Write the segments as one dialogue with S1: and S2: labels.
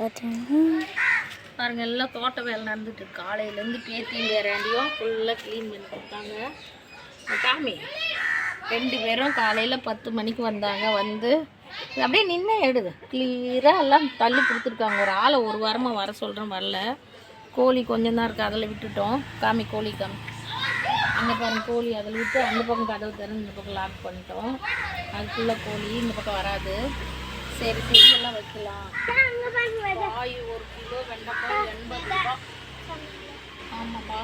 S1: பார்த்தீங்கன்னா
S2: பாருங்கள் எல்லாம் தோட்ட வேலை நடந்துட்டு இருக்கு. காலையிலேருந்து பேத்தியும் வேறாண்டியும் ஃபுல்லாக க்ளீன் பண்ணி கொடுத்தாங்க. காமி ரெண்டு பேரும் காலையில் பத்து மணிக்கு வந்தாங்க. வந்து அப்படியே நின்று எடுது கிளியராக எல்லாம் தள்ளி கொடுத்துருக்காங்க. ஒரு ஆளை ஒரு வாரமாக வர சொல்கிறேன் வரல. கோழி கொஞ்சம் தான் இருக்குது அதில் விட்டுட்டோம். காமி கோழி காமி. அங்கே பாருங்க கோழி அதில் விட்டு அந்த பக்கம் கதவு திறந்து இந்த பக்கம் லாக் பண்ணிட்டோம். அதுக்குள்ளே கோழி இந்த பக்கம் வராது. சரி செடியெல்லாம் வைக்கலாம். காய் ஒரு கிலோ வெண்டைக்காய் எண்பது ரூபா. ஆமாப்பா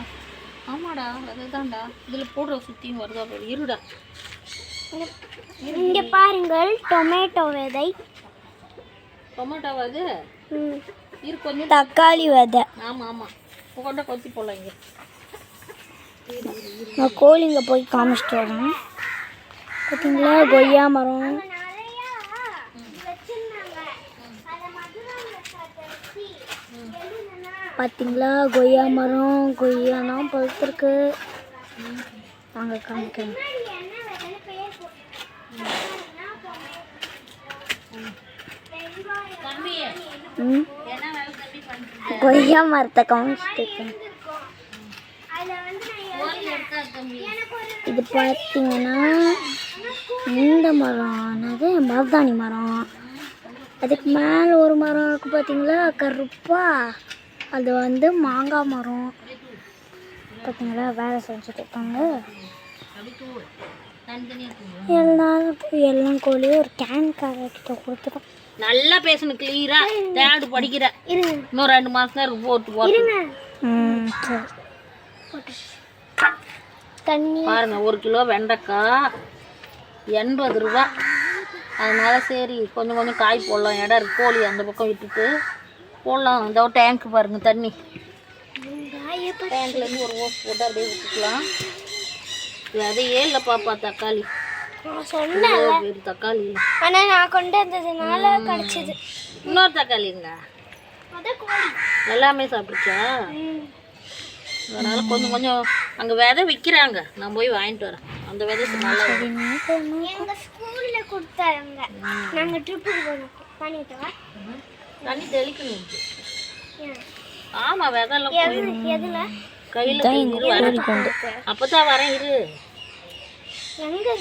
S2: ஆமாடா அதுதான்டா. இதில் போடுற சுற்றியும் வருதா பாரு இருடா.
S1: இங்கே பாருங்கள் டொமேட்டோ விதை.
S2: டொமேட்டோ
S1: ம்,
S2: இரு கொஞ்சம்.
S1: தக்காளி விதை.
S2: ஆமாம் ஆமாம் கொண்ட கொத்தி போடலாம் இங்கே.
S1: நான் கோழிங்க போய் காமிச்சிட்டு வரேன் பார்த்தீங்களா கொய்யா மரம். பார்த்தீங்களா கொய்யா மரம் கொய்யாலாம் பழுத்திருக்கு. வாங்க காமிக்கிறேன் கொய்யா மரத்தை காமிச்சிட்டு இது பார்த்தீங்கன்னா இந்த மரம். என்னது? மருதாணி மரம். அதுக்கு மேலே ஒரு மரம் இருக்குது பார்த்தீங்களா கருப்பா. அது வந்து மாங்காய் மரம். பார்த்தீங்களா வேலை செஞ்சுட்டு
S2: தனித்தனியாக தூவு
S1: எல்லாம் எல்லாம் கோழியும் ஒரு கேன் கிட்ட கொடுத்துட்டோம்
S2: நல்லா பேசணும் கிளியரா தேடு படிக்கிற. இன்னும் ரெண்டு மாசம் தான் இருக்கு போட்டு.
S1: சரி. தண்ணி.
S2: பாருங்க ஒரு கிலோ வெண்டைக்காய் எண்பது ரூபா. அதனால சரி கொஞ்சம் கொஞ்சம் காய் போடலாம். இடம் இருக்கு கோழி அந்த பக்கம் விட்டுட்டு. போடலாம். இந்த டேங்க் பாருங்க தண்ணி. டேங்க்லேருந்து ஒரு ஓஸ் போட்டு அப்படியே விட்டுக்கலாம் விதையே இல்லை பாப்பா தக்காளி.
S1: நான் சொன்னேன்
S2: தக்காளி. இல்லை
S1: ஆனால் நான் கொண்டு வந்ததுனால கிடச்சிது.
S2: இன்னொரு தக்காளிங்க எல்லாமே சாப்பிடுச்சா? அதனால கொஞ்சம் கொஞ்சம் அங்கே விதை விற்கிறாங்க நான் போய் வாங்கிட்டு வரேன். அந்த விதை நல்லா இருக்கும்.
S1: எங்க ஸ்கூல்ல கொடுத்தாங்க. நாங்க ட்ரிப்புக்கு போனோம். பண்ணிட்டோம்
S2: தண்ணி தெளிக்கணும். ஆமா விதெல்லாம் கையில அப்பதான் வரேன் இரு.
S1: எங்க